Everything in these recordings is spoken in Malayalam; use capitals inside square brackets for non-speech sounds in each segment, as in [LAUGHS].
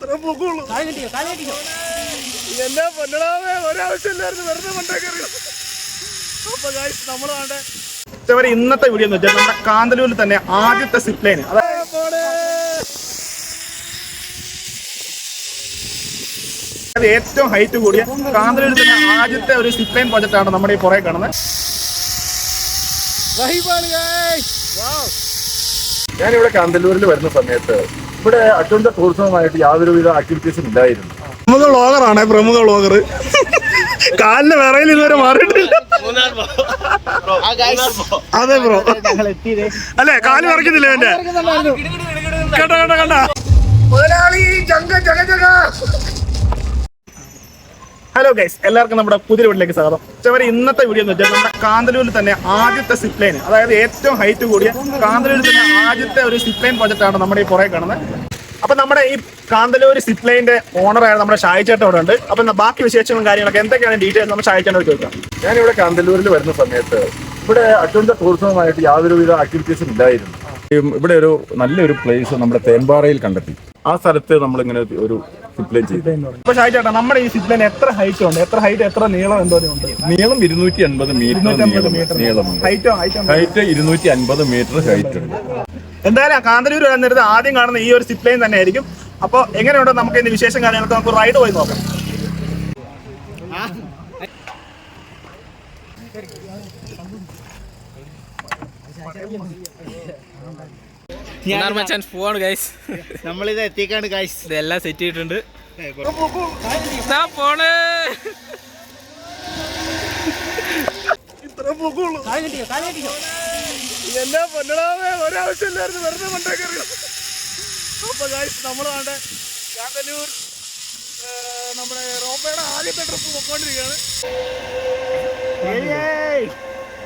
ഇത്ര പൊക്കമുള്ളൂ എന്നാ പൊന്നടാവേ ഒരാവശ്യമില്ലായിരുന്നു വെറുതെ മണ്ടേക്കറി അപ്പൊ ഗായ്സ് നമ്മളാണ്ട് ഇവരെ ഇന്നത്തെ വീഡിയോ എന്ന് വെച്ചാൽ നമ്മുടെ കാന്തലൂരിൽ തന്നെ ആദ്യത്തെ സിപ്ലൈൻ അതായത് ഏറ്റവും ഹൈറ്റ് കൂടിയ കാന്തലൂരിൽ തന്നെ ആദ്യത്തെ ഒരു സിപ്ലൈൻ ലൈൻ പ്രോജക്റ്റ് ആണ് നമ്മുടെ ഈ പുറകെ കാണുന്നത്. ഞാനിവിടെ കാന്തല്ലൂരിൽ വരുന്ന സമയത്ത് ഇവിടെ അഡ്വഞ്ചർ ടൂറിസവുമായിട്ട് യാതൊരുവിധ ആക്ടിവിറ്റീസും ഇല്ലായിരുന്നു. പ്രമുഖ വ്ളോഗറാണ് പ്രമുഖ വ്ളോഗർ കാലിന് വിറയിൽ ഇതുവരെ മാറിയിട്ടില്ല. അതെ ബ്രോ അല്ലേ കാൽ വിറക്കുന്നില്ല എന്റെ കേട്ടോ കേട്ടോ കണ്ട മുതലാളി ജങ്ക ജഗ ജഗ ഹലോ ഗൈസ് എല്ലാവർക്കും നമ്മുടെ പുതിയ വീട്ടിലേക്ക് സ്വാഗതം. ചവരെ ഇന്നത്തെ വീഡിയോ എന്ന് വെച്ചാൽ നമ്മുടെ കാന്തലൂരിൽ തന്നെ ആദ്യത്തെ സിപ്ലൈൻ ലൈൻ അതായത് ഏറ്റവും ഹൈറ്റ് കൂടിയ കാന്തലൂരിൽ തന്നെ ആദ്യത്തെ ഒരു സിപ്ലൈൻ ലൈൻ പ്രോജക്റ്റ് ആണ് നമ്മുടെ ഈ പുറകെ കാണുന്നത്. അപ്പൊ നമ്മുടെ ഈ കാന്തലൂർ സിപ്പ് ലൈനിന്റെ ഓണറായ നമ്മുടെ ഷായി ചേട്ടൻ ഇവിടെ ഉണ്ട്. അപ്പൊ ബാക്കി വിശേഷങ്ങളും കാര്യങ്ങളൊക്കെ എന്തൊക്കെയാണ് ഡീറ്റെയിൽസ് നമ്മൾ ഷായി ചേട്ടനോട് ചോദിക്കാം. ഞാനിവിടെ കാന്തലൂരിൽ വരുന്ന സമയത്ത് ഇവിടെ അഡ്വഞ്ചർ ടൂറിസവുമായിട്ട് യാതൊരുവിധ ആക്ടിവിറ്റീസും ഇല്ലായിരുന്നു. ഇവിടെ ഒരു നല്ലൊരു പ്ലേസ് നമ്മുടെ തേൻപാറയിൽ കണ്ടെത്തി. ആ സ്ഥലത്ത് നമ്മളിങ്ങനെ ഒരു സിപ്ലൈൻ ചെയ്തു. അപ്പൊ ഷായി ചേട്ടാ നമ്മുടെ ഈ സിപ്പ് ലൈൻ എത്ര ഹൈറ്റ് ഉണ്ട്? എത്ര ഹൈറ്റ് എത്ര നീളം എന്തോരം ഉണ്ട്? നീളം ഇരുന്നൂറ്റി അൻപത് മീറ്റർ നീളമുണ്ട്. ഹൈറ്റോ ഹൈറ്റ് ഇരുന്നൂറ്റി അൻപത് മീറ്റർ ഹൈറ്റ് ഉണ്ട്. എന്തായാലും കാന്തലൂർ വരുന്നിടത്ത് ആദ്യം കാണുന്ന ഈ ഒരു സിപ്പ് ലൈൻ തന്നെ ആയിരിക്കും അപ്പോൾ എങ്ങനെയുണ്ട് നമുക്ക് ഇതിന്റെ വിശേഷം കാര്യങ്ങളൊക്കെ നമുക്ക് റൈഡ് പോയി നോക്കാം. Thank മച്ചാൻ പോവാണ് ഗൈസ് നമ്മളിത് എത്തിക്കാണ് ഗൈസ് ഇതെല്ലാം സെറ്റ് ചെയ്തിട്ടുണ്ട്. പോണ്. എന്നാ പൊന്നടാവേ? ഒരാവശ്യമില്ലായിരുന്നു വെറുതെ മണ്ടേക്കറി. അപ്പൊ ഗൈസ് നമ്മൾ വേണ്ട കാന്തല്ലൂർ നമ്മുടെ റോപ്പയുടെ ആദ്യത്തെ ട്രിപ്പ് പൊക്കോണ്ടിരിക്കുകയാണ്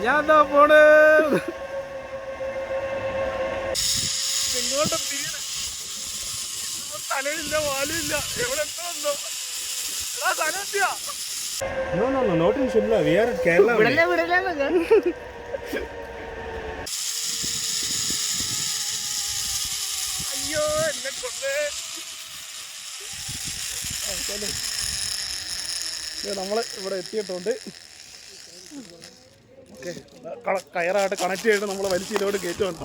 ഞാൻ എന്താ പോണ്? ഇങ്ങോട്ട് തിരിയണേ തലയില്ല വാലില്ല എവിടെ എത്തുമെന്നോ എടാ സനത്യ വിടല്ലേ വിടല്ലേ അയ്യോ എന്നെ കൊണ്ടേ നമ്മൾ ഇവിടെ എത്തിയിട്ടുണ്ട്. ഓക്കെ കയറായിട്ട് കണക്ട് ചെയ്തിട്ട് നമ്മൾ വലിച്ചിലോട്ട് കയറ്റുന്നുണ്ട്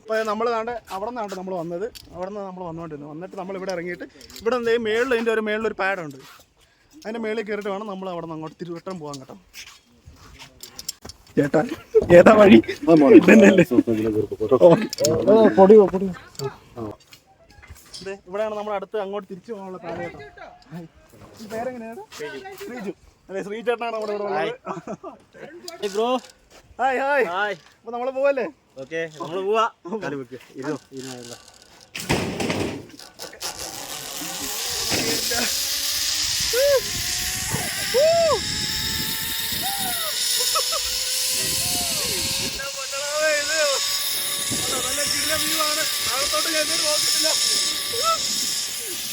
അപ്പോൾ നമ്മൾ താണ്ട് അവിടെ നിന്നാണ് നമ്മൾ വന്നത്. അവിടെ നിന്ന് നമ്മൾ വന്നുകൊണ്ടിരുന്നു വന്നിട്ട് നമ്മൾ ഇവിടെ ഇറങ്ങിയിട്ട് ഇവിടെ എന്തെങ്കിലും മേളിൽ അതിന്റെ ഒരു മേളിൽ ഒരു പാഡുണ്ട് അതിന്റെ മേളിൽ കയറിയിട്ട് വേണം നമ്മൾ അവിടെ നിന്ന് അങ്ങോട്ട് തിരുവട്ടം പോകാൻ കേട്ടോ. ചേട്ടാ ഏതാ വഴി? ഇവിടെയാണ് നമ്മൾ അടുത്ത് അങ്ങോട്ട് തിരിച്ചു പോകാനുള്ള കാലഘട്ടം പേരെങ്ങനെയാണ്? ശ്രീജു. അല്ലെ ശ്രീചേട്ടനാണ് നമ്മുടെ ഇവിടെ ഹായ് ഹായ് ഹായ് അപ്പൊ നമ്മൾ പോവല്ലേ? ഓക്കെ നമ്മൾ പോവാ. കാൽ വെക്ക് ഇരുന്നോ ഇരുന്നോ. താഴത്തോട്ട് ഞാൻ നോക്കിയിട്ടില്ല.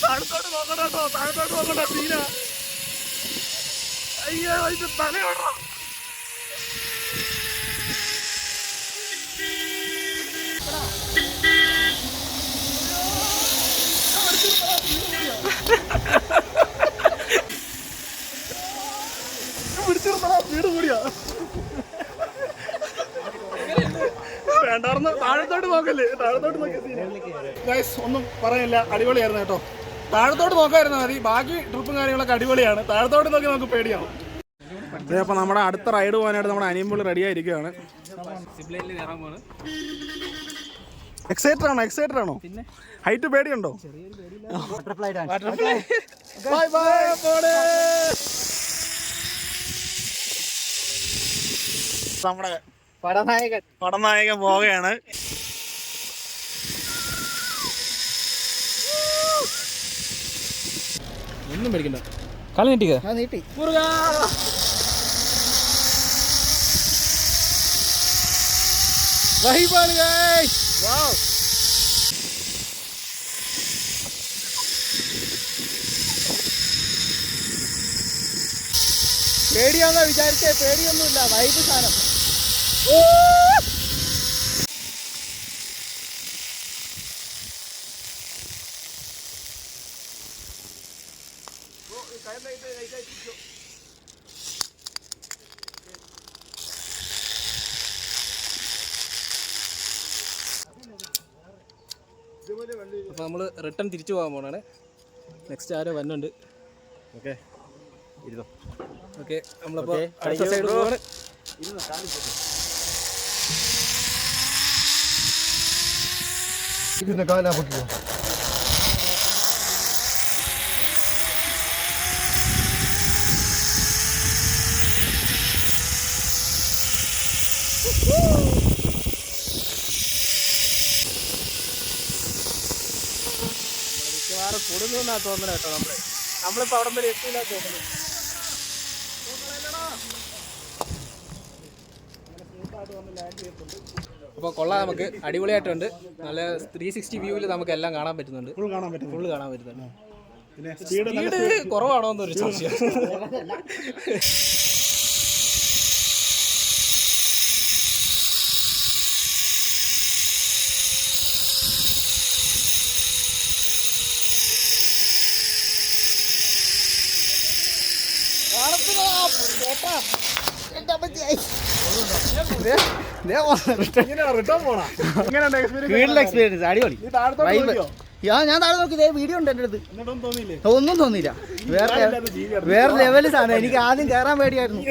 താഴത്തോട്ട് നോക്കണ്ട കേട്ടോ താഴത്തോട്ട് നോക്കണ്ട സീന അയ്യോ ഇത് തലയോടാ പിടിച്ചിരുന്നടാ വീട് കൂടിയാ വേണ്ടാർന്ന് താഴത്തോട്ട് നോക്കല്ലേ? താഴത്തോട്ട് ഗൈസ് ഒന്നും പറയല്ല അടിപൊളിയായിരുന്നു കേട്ടോ. താഴത്തോട്ട് നോക്കായിരുന്നു മതി. ബാക്കി ട്രിപ്പും കാര്യങ്ങളൊക്കെ അടിപൊളിയാണ്. താഴത്തോട്ട് നോക്കി നമുക്ക് പേടിയാവും. അതെ അപ്പൊ നമ്മുടെ അടുത്ത റൈഡ് പോകാനായിട്ട് നമ്മുടെ അനിയമ്പോൾ റെഡി ആയിരിക്കുകയാണ്. എക്സൈറ്റഡ് ആണോ? എക്സൈറ്റഡ് ആണോ? ഹൈറ്റ് പേടിയുണ്ടോ? ബൈ നമ്മുടെ പടനായകൻ. പടനായകൻ പോവുകയാണ്. ഒന്നും പേടിക്കണ്ട. കളി നീട്ടിക്ക? ഞാൻ നീട്ടി. വഹിബാണ് ഗൈസ് പേടിയാന്നാ വിചാരിച്ചേ പേടിയൊന്നുമില്ല. വൈബ് സാധനം. അപ്പോൾ നമ്മൾ റിട്ടേൺ തിരിച്ചു പോകാൻ പോകണേ നെക്സ്റ്റ് ആരോ വന്നുണ്ട് ഓക്കെ. ഇരുന്നോ. ഓക്കെ നമ്മളപ്പോൾ അടുത്ത സൈഡ് പോവാണ്. ഇതിന്റെ കാലാ പൊക്കിയോ മിക്കവാറും കൂടുന്നു എന്നാ തോന്നണ കേട്ടോ നമ്മൾ നമ്മളിപ്പോ അവിടെ വരെ എത്തിയില്ല തോന്നുന്നു. അപ്പോൾ കൊള്ളാം നമുക്ക്. അടിപൊളിയായിട്ടുണ്ട്. നല്ല ത്രീ സിക്സ്റ്റി വ്യൂവിൽ നമുക്ക് എല്ലാം കാണാൻ പറ്റുന്നുണ്ട്. ഫുൾ കാണാൻ പറ്റും ഫുള്ള് കാണാൻ പറ്റുന്നുണ്ട്. സ്പീഡ് കുറവാണോ എന്നൊരു സംശയം. [LAUGHS] [LAUGHS] എങ്ങനെയുണ്ട് എക്സ്പീരിയൻസ് അടിപൊളി. നീ താഴത്തോട്ട് നോക്കിയോ? യാ ഞാൻ താഴെ നോക്കി. ഇതേ വീഡിയോ ഉണ്ട് എന്റെ അടുത്ത്. ഒന്നും തോന്നിയില്ല. വേറെ വേറെ ലെവൽ സാധനം. എനിക്ക് ആദ്യം കയറാൻ പേടിയായിരുന്നു?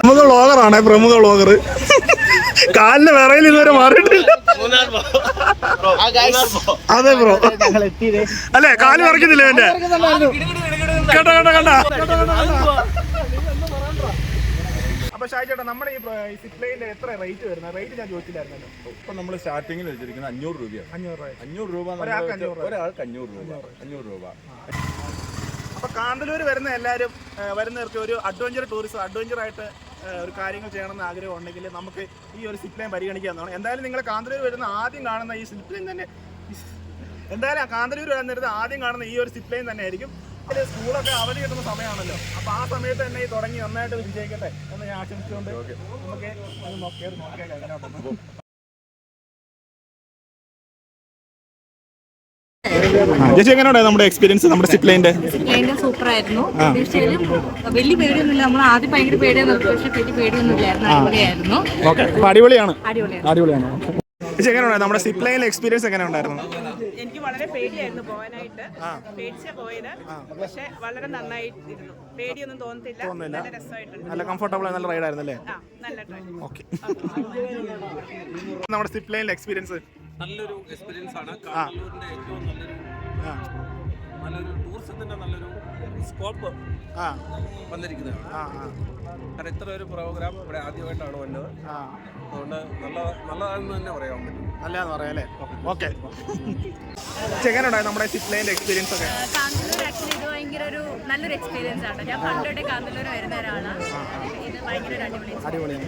പ്രമുഖ വ്ളോഗറാണ് പ്രമുഖ വ്ളോഗർ കാലിന് വിറയിൽ ഇതുവരെ മാറിയിട്ടില്ല. അതെ ബ്രോ അല്ലേ കാൽ പറിക്കുന്നില്ല എന്റെ കേട്ടോ കണ്ട കണ്ട അപ്പൊ ഷാജി ചേട്ടാ നമ്മുടെ ഈ സിപ്ലൈന്റെ എത്ര റേറ്റ് വരുന്നത്? റേറ്റ് ഞാൻ ചോദിച്ചില്ലായിരുന്നല്ലോ. ഇപ്പൊ നമ്മൾ സ്റ്റാർട്ടിങ്ങിൽ വെച്ചിരിക്കുന്നത് അഞ്ഞൂറ് രൂപയാണ്. അഞ്ഞൂറ് രൂപ. അഞ്ഞൂറ് രൂപ ഒരാൾക്ക് അഞ്ഞൂറ് രൂപ. അഞ്ഞൂറ് രൂപ. അപ്പൊ കാന്തലൂർ വരുന്ന എല്ലാവരും വരുന്നവർക്ക് ഒരു അഡ്വഞ്ചർ ടൂറിസം അഡ്വഞ്ചർ ആയിട്ട് ഒരു കാര്യങ്ങൾ ചെയ്യണമെന്ന് ആഗ്രഹം ഉണ്ടെങ്കിൽ നമുക്ക് ഈ ഒരു സിപ്പ് ലൈൻ പരിഗണിക്കാവുന്നതാണ് എന്തായാലും നിങ്ങൾ കാന്തലൂർ വരുന്ന ആദ്യം കാണുന്ന ഈ സിപ്പ് ലൈൻ തന്നെ എന്തായാലും കാന്തലൂർ വരുന്ന ആദ്യം കാണുന്ന ഈ ഒരു സിപ്പ് ലൈൻ തന്നെ ആയിരിക്കും. സ്കൂളൊക്കെ അവധി കിട്ടുന്ന സമയമാണല്ലോ. അപ്പൊ ആ സമയത്ത് തന്നെ ഈ തുടങ്ങി നന്നായിട്ട് വിജയിക്കട്ടെ എന്ന് ഞാൻ ആശംസിച്ചുകൊണ്ട് നമുക്ക് അത് നോക്കിയത് നോക്കിയാൽ എങ്ങനെയുണ്ടെന്ന് ചേച്ചി എങ്ങനെയാണ് നമ്മുടെ എക്സ്പീരിയൻസ് നമ്മുടെ സിപ്പ് ലൈന്റെ ലൈന്റെ സൂപ്പർ ആയിരുന്നു വലിയ പേടിയൊന്നുമില്ല. നമ്മൾ ആദ്യം ഭയങ്കര പേടിയാണ് പക്ഷെ വലിയ പേടിയൊന്നും ഇല്ലായിരുന്നു അടിപൊളിയായിരുന്നു. ഓക്കെ. അപ്പൊ അടിപൊളിയാണ്. അടിപൊളിയാണ്. ചേച്ചി എങ്ങനെയുണ്ടായി നമ്മുടെ സിപ്പ് ലൈനിലെ എക്സ്പീരിയൻസ് എങ്ങനെ ഉണ്ടായിരുന്നു എനിക്ക് വളരെ പേടിയായിരുന്നു പോകാനായിട്ട്. പേടിച്ച പോയത്. പക്ഷെ വളരെ നന്നായിട്ടിരുന്നു. പേടിയൊന്നും തോന്നത്തില്ല നല്ല രസമായിട്ടുണ്ട്. നല്ല കംഫർട്ടബിൾ നല്ല റൈഡ് ആയിരുന്നു അല്ലേ ആ നല്ല ട്രെയിൻ ഓക്കെ നമ്മുടെ സിപ്പ് ലൈനിലെ എക്സ്പീരിയൻസ് നല്ലൊരു എക്സ്പീരിയൻസ് ആണ്. കണ്ണൂരിന്റെ ഏറ്റവും നല്ലൊരു നല്ലൊരു ടൂറിസത്തിന്റെ നല്ലൊരു സ്കോപ്പ് ആ. വന്നിരിക്കുന്നത്. ആ ആ. കാരണം ഇത്ര ഒരു പ്രോഗ്രാം ഇവിടെ ആദ്യമായിട്ടാണ് വന്നത്. ആ. അതുകൊണ്ട് നല്ല നല്ലതാണെന്ന് തന്നെ പറയാൻ പറ്റും. നല്ലതാന്ന് പറയാം അല്ലേ? ഓക്കെ. എങ്ങനെയുണ്ടായി നമ്മുടെ സിപ്പ് എക്സ്പീരിയൻസ് ഒക്കെ? കാന്തല്ലൂർ ആക്ച്വലി ഇത് ഭയങ്കര ഒരു നല്ലൊരു എക്സ്പീരിയൻസ് ആണ്. ഞാൻ പണ്ടോടെ കാന്തല്ലൂർ വരുന്ന ഒരാളാണ് ഇത് ഭയങ്കര ഒരു അടിപൊളി അടിപൊളിയാണ്.